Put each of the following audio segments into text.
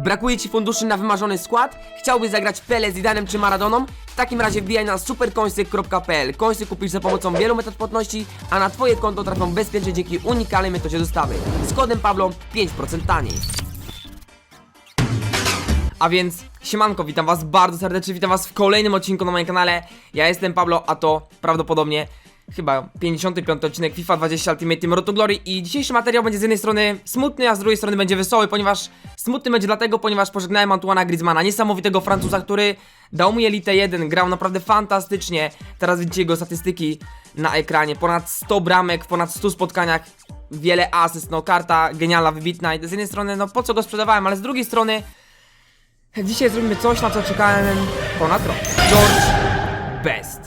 Brakuje Ci funduszy na wymarzony skład? Chciałbyś zagrać Pele, Zidanem czy Maradoną? W takim razie wbijaj na superkońsy.pl Końsy kupisz za pomocą wielu metod płatności, a na Twoje konto trafią bezpiecznie dzięki unikalnej metodzie dostawy. Z kodem Pablo 5% taniej. A więc siemanko, witam was bardzo serdecznie, witam was w kolejnym odcinku na moim kanale Ja jestem Pablo, a to prawdopodobnie chyba 55 odcinek FIFA 20 Ultimate Team Road to Glory I dzisiejszy materiał będzie z jednej strony smutny, a z drugiej strony będzie wesoły Ponieważ smutny będzie dlatego, ponieważ pożegnałem Antoana Griezmana Niesamowitego Francuza, który dał mi Elite 1, grał naprawdę fantastycznie Teraz widzicie jego statystyki na ekranie Ponad 100 bramek ponad 100 spotkaniach Wiele asyst, no karta genialna, wybitna I z jednej strony, no po co go sprzedawałem, ale z drugiej strony Dzisiaj zrobimy coś, na co czekałem ponad rok. George Best.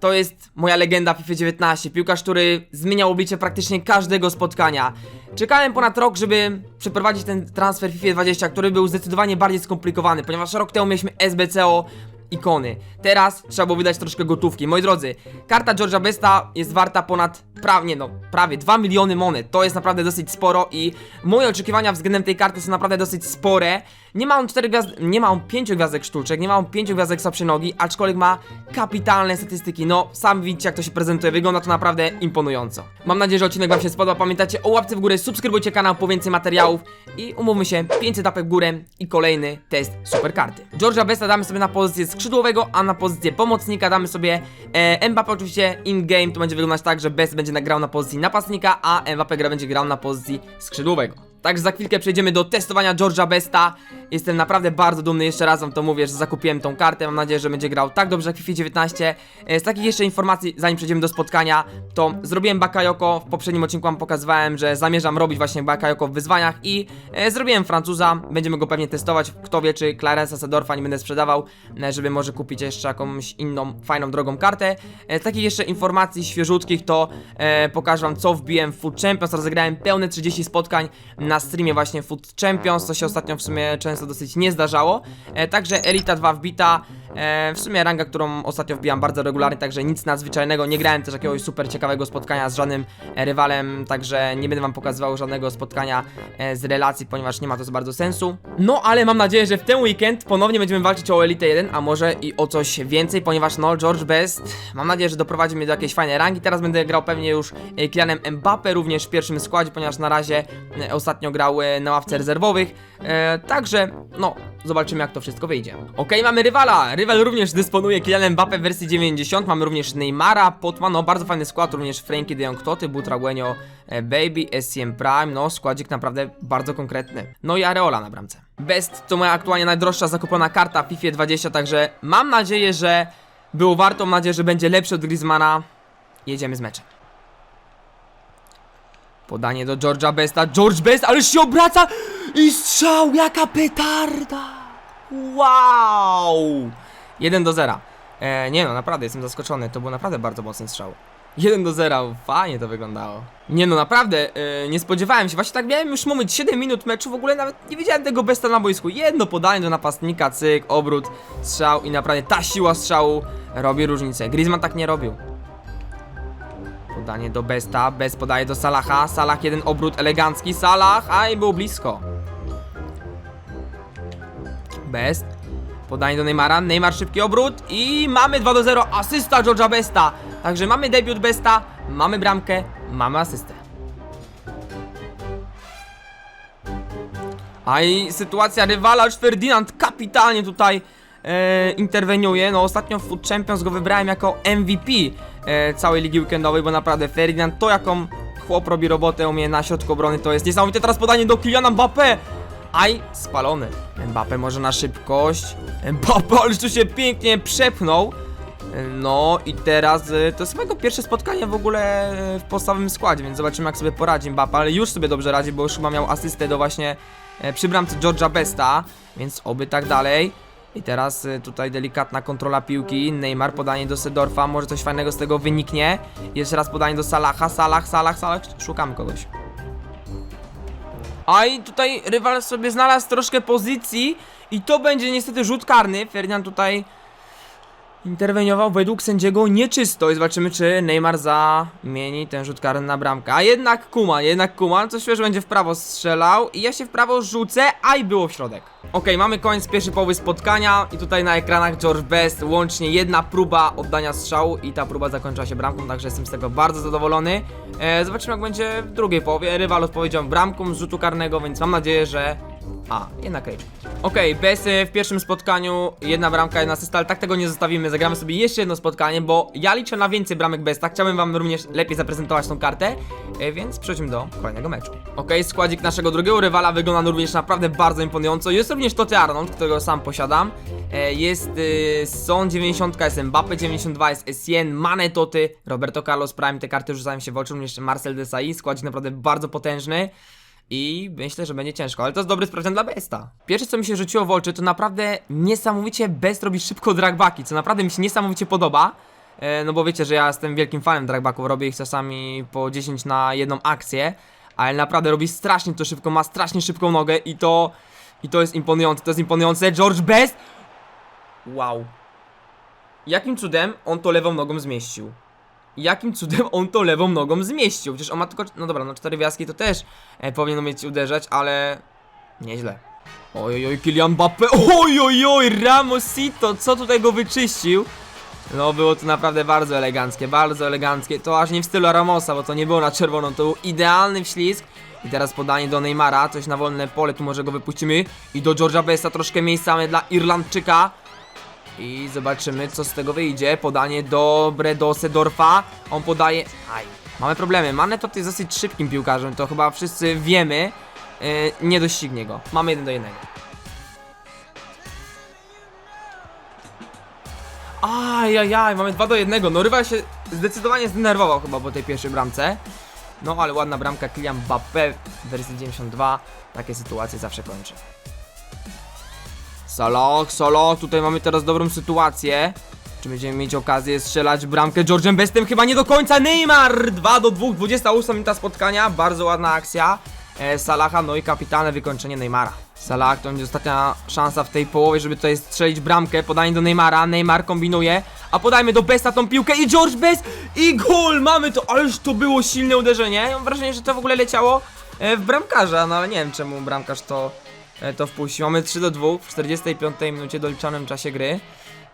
To jest moja legenda FIFA 19, piłkarz, który zmieniał oblicze praktycznie każdego spotkania. Czekałem ponad rok, żeby przeprowadzić ten transfer FIFA 20, który był zdecydowanie bardziej skomplikowany, ponieważ rok temu mieliśmy SBCO ikony. Teraz trzeba było wydać troszkę gotówki. Moi drodzy, karta George'a Besta jest warta ponad prawie, no, prawie 2 miliony monet. To jest naprawdę dosyć sporo i moje oczekiwania względem tej karty są naprawdę dosyć spore. Nie ma on 4 gwiazd, nie ma on 5 gwiazdek sztuczek, nie ma on 5 gwiazdek słabszej nogi, aczkolwiek ma kapitalne statystyki. No, sam widzicie jak to się prezentuje, wygląda to naprawdę imponująco. Mam nadzieję, że odcinek wam się spodobał. Pamiętajcie o łapce w górę, subskrybujcie kanał po więcej materiałów i umówmy się, 500 łapek w górę i kolejny test super karty. George'a Besta damy sobie na pozycję skrzydłowego, a na pozycję pomocnika damy sobie e, Mbappé oczywiście in-game, to będzie wyglądać tak, że Best będzie grał na pozycji napastnika, a Mbappé gra będzie grał na pozycji skrzydłowego. Także za chwilkę przejdziemy do testowania George'a Besta. Jestem naprawdę bardzo dumny, jeszcze raz wam to mówię, że zakupiłem tą kartę. Mam nadzieję, że będzie grał tak dobrze jak w FIFA 19. E, Z takich jeszcze informacji, zanim przejdziemy do spotkania, to zrobiłem Bakayoko. W poprzednim odcinku wam pokazywałem, że zamierzam robić właśnie Bakayoko w wyzwaniach i e, zrobiłem Francuza. Będziemy go pewnie testować. Kto wie, czy Clarence Sedorfa nie będę sprzedawał, e, żeby może kupić jeszcze jakąś inną, fajną, drogą kartę. Z takich jeszcze informacji świeżutkich to pokażę wam, co wbiłem w Food Champions. Rozegrałem pełne 30 spotkań na streamie właśnie Food Champions, co się ostatnio w sumie często dosyć nie zdarzało. E, także Elita 2 wbita, e, w sumie ranga, którą ostatnio wbijam bardzo regularnie, także nic nadzwyczajnego. Nie grałem też jakiegoś super ciekawego spotkania z żadnym e, rywalem, także nie będę wam pokazywał żadnego spotkania e, z relacji, ponieważ nie ma to za bardzo sensu. No, ale mam nadzieję, że w ten weekend ponownie będziemy walczyć o Elite 1, a może i o coś więcej, ponieważ no, George Best, mam nadzieję, że doprowadzi mnie do jakiejś fajnej rangi. Teraz będę grał pewnie już e, Kylianem Mbappe, również w pierwszym składzie, ponieważ na razie e, ostatnio grał na ławce rezerwowych. E, także, no, zobaczymy jak to wszystko wyjdzie. Okej, mamy rywala. Rywal również dysponuje Kylianem Mbappe w wersji 90. Mamy również Neymara, Potman, no bardzo fajny skład, również Frankie de Jong, Toty, Butragueño, e, Baby, SCM Prime, no składzik naprawdę bardzo konkretny. No i Areola na bramce. Best to moja aktualnie najdroższa zakupiona karta w FIFA 20, także mam nadzieję, że było warto, mam nadzieję, że będzie lepszy od Griezmana. Jedziemy z meczem. Podanie do George'a Besta. George Best, ale się obraca i strzał, jaka petarda! Wow! 1 do 0. E, nie no, naprawdę jestem zaskoczony. To był naprawdę bardzo mocny strzał. 1 do 0, fajnie to wyglądało. Nie no, naprawdę, e, nie spodziewałem się. Właśnie tak miałem już moment, 7 minut meczu, w ogóle nawet nie widziałem tego Besta na boisku. Jedno podanie do napastnika, cyk, obrót, strzał i naprawdę ta siła strzału robi różnicę. Griezmann tak nie robił. Podanie do Besta, Best podaje do Salaha, Salah jeden obrót elegancki, Salah, a i był blisko. Best, podanie do Neymara, Neymar szybki obrót i mamy 2 do 0, asysta George'a Besta. Także mamy debiut Besta, mamy bramkę, mamy asystę. A i sytuacja rywala, już Ferdinand kapitalnie tutaj e, interweniuje. No ostatnio w Food Champions go wybrałem jako MVP e, całej ligi weekendowej, bo naprawdę Ferdinand to jaką chłop robi robotę u mnie na środku obrony to jest niesamowite. Teraz podanie do Kyliana Mbappé. Aj, spalony. Mbappé może na szybkość. Mbappé, ale tu się pięknie przepchnął. No i teraz y, to jest mojego pierwsze spotkanie w ogóle y, w podstawowym składzie, więc zobaczymy jak sobie poradzi Mbappé, ale już sobie dobrze radzi, bo już chyba miał asystę do właśnie e, przy bramce George'a Besta, więc oby tak dalej. I teraz y, tutaj delikatna kontrola piłki, Neymar podanie do Sedorfa, może coś fajnego z tego wyniknie. Jeszcze raz podanie do Salaha, Salah, Salah, Salah, szukamy kogoś. A i tutaj rywal sobie znalazł troszkę pozycji i to będzie niestety rzut karny. Ferdinand tutaj interweniował według sędziego nieczysto i zobaczymy, czy Neymar zamieni ten rzut karny na bramkę. A jednak Kuman, jednak Kuman, co świeże będzie w prawo strzelał i ja się w prawo rzucę, a i było w środek. Okej, mamy koniec pierwszej połowy spotkania i tutaj na ekranach George Best łącznie jedna próba oddania strzału i ta próba zakończyła się bramką, także jestem z tego bardzo zadowolony. E, zobaczymy jak będzie w drugiej połowie. Rywal odpowiedział bramką z rzutu karnego, więc mam nadzieję, że a, jednak Rage. Okej, bez y, w pierwszym spotkaniu jedna bramka, jedna asysta, ale tak tego nie zostawimy. Zagramy sobie jeszcze jedno spotkanie, bo ja liczę na więcej bramek Besta. Chciałbym wam również lepiej zaprezentować tą kartę, e, więc przejdźmy do kolejnego meczu. Okej, składzik naszego drugiego rywala wygląda również naprawdę bardzo imponująco. Jest również Toty Arnold, którego sam posiadam. E, Jest y, Son 90, jest Mbappe 92, jest Essien, Mane Toty, Roberto Carlos Prime. Te karty rzucają się w oczy, również Marcel Desailly. Składzik naprawdę bardzo potężny. I myślę, że będzie ciężko, ale to jest dobry sprawdzian dla Besta. Pierwsze co mi się rzuciło w oczy, to naprawdę niesamowicie Best robi szybko dragbaki, co naprawdę mi się niesamowicie podoba. E, no bo wiecie, że ja jestem wielkim fanem dragbaków, robię ich czasami po 10 na jedną akcję, ale naprawdę robi strasznie to szybko, ma strasznie szybką nogę i to... I to jest imponujące, to jest imponujące. George Best! Wow. Jakim cudem on to lewą nogą zmieścił? Jakim cudem on to lewą nogą zmieścił. Przecież on ma tylko, no dobra, no cztery gwiazdki to też e, powinien uderzać, ale nieźle. Oj, oj, Kylian Mbappe, oj, oj, Ramosito, co tutaj go wyczyścił? No było to naprawdę bardzo eleganckie, bardzo eleganckie, to aż nie w stylu Ramosa, bo to nie było na czerwono, to był idealny wślizg. I teraz podanie do Neymara, coś na wolne pole, tu może go wypuścimy. I do George'a Besta troszkę miejsca mamy dla Irlandczyka. I zobaczymy, co z tego wyjdzie. Podanie dobre do Sedorfa. On podaje. Aj. Mamy problemy. Mane to jest dosyć szybkim piłkarzem, to chyba wszyscy wiemy. Yy, nie doścignie go. Mamy jeden do jednego. Ajajaj, mamy 2 do 1. No rywal się zdecydowanie zdenerwował chyba po tej pierwszej bramce. No ale ładna bramka Kylian Mbappé w wersji 92. Takie sytuacje zawsze kończy. Salah, Salah, tutaj mamy teraz dobrą sytuację. Czy będziemy mieć okazję strzelać bramkę George'em Bestem? Chyba nie do końca. Neymar 2 do 2, 28 minuta spotkania. Bardzo ładna akcja e, Salaha, no i kapitalne wykończenie Neymara. Salah to będzie ostatnia szansa w tej połowie, żeby tutaj strzelić bramkę. Podanie do Neymara, Neymar kombinuje, a podajmy do Besta tą piłkę i George Best i gol! Mamy to, ależ to było silne uderzenie. Mam wrażenie, że to w ogóle leciało e, w bramkarza, no ale nie wiem czemu bramkarz to to wpuścił. Mamy 3 do 2 w 45 minucie doliczonym czasie gry.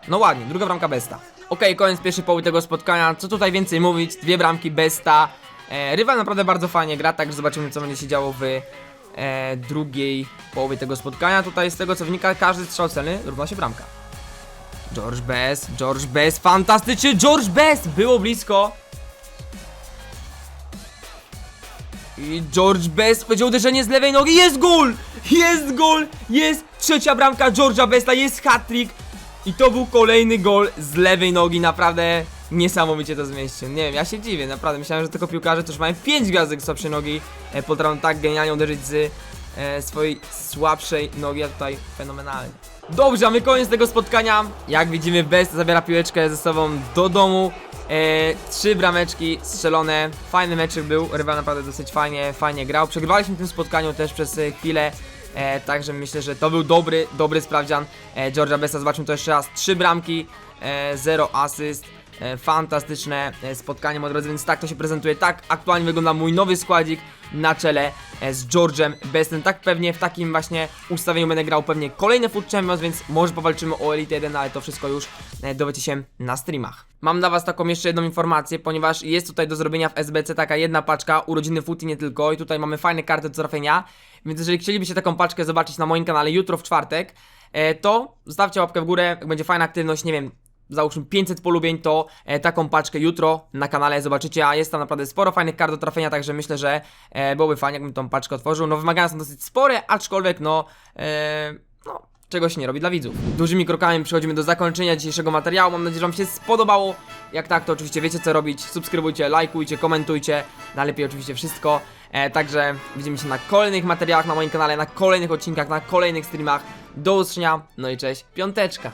No ładnie, druga bramka Besta. Okej, koniec pierwszej połowy tego spotkania. Co tutaj więcej mówić? Dwie bramki Besta. E, naprawdę bardzo fajnie gra, także zobaczymy co będzie się działo w e, drugiej połowie tego spotkania. Tutaj z tego co wynika, każdy strzał celny równa się bramka. George Best, George Best, fantastycznie, George Best! Było blisko. I George Best będzie uderzenie z lewej nogi, jest gol! Jest gol! Jest trzecia bramka George'a Besta, jest hat-trick! I to był kolejny gol z lewej nogi, naprawdę niesamowicie to zmieścił. Nie wiem, ja się dziwię, naprawdę. Myślałem, że tylko piłkarze, którzy mają 5 gwiazdek słabszej nogi, e, potrafią tak genialnie uderzyć z e, swojej słabszej nogi, a tutaj fenomenalnie. Dobrze, my koniec tego spotkania. Jak widzimy, Best zabiera piłeczkę ze sobą do domu. E, trzy brameczki strzelone. Fajny meczek był, rywal naprawdę dosyć fajnie, fajnie grał. Przegrywaliśmy w tym spotkaniu też przez e, chwilę. E, także myślę, że to był dobry, dobry sprawdzian e, George'a Besta. Zobaczmy to jeszcze raz. Trzy bramki, e, zero asyst. E, fantastyczne e, spotkanie, moi drodzy, więc tak to się prezentuje. Tak aktualnie wygląda mój nowy składzik na czele e, z George'em Bestem. Tak pewnie w takim właśnie ustawieniu będę grał pewnie kolejne Food Champions, więc może powalczymy o Elite 1, ale to wszystko już dowiecie się na streamach. Mam dla was taką jeszcze jedną informację, ponieważ jest tutaj do zrobienia w SBC taka jedna paczka, urodziny Food i nie tylko, i tutaj mamy fajne karty do trafienia, więc jeżeli chcielibyście taką paczkę zobaczyć na moim kanale jutro w czwartek, to zostawcie łapkę w górę, będzie fajna aktywność, nie wiem, załóżmy 500 polubień, to e, taką paczkę jutro na kanale zobaczycie, a jest tam naprawdę sporo fajnych kart do trafienia, także myślę, że e, byłoby fajnie, jakbym tą paczkę otworzył. No wymagania są dosyć spore, aczkolwiek no, e, no, czego się nie robi dla widzów. Dużymi krokami przechodzimy do zakończenia dzisiejszego materiału, mam nadzieję, że wam się spodobało. Jak tak, to oczywiście wiecie co robić, subskrybujcie, lajkujcie, komentujcie, najlepiej oczywiście wszystko. E, także widzimy się na kolejnych materiałach na moim kanale, na kolejnych odcinkach, na kolejnych streamach. Do usłyszenia, no i cześć, piąteczka.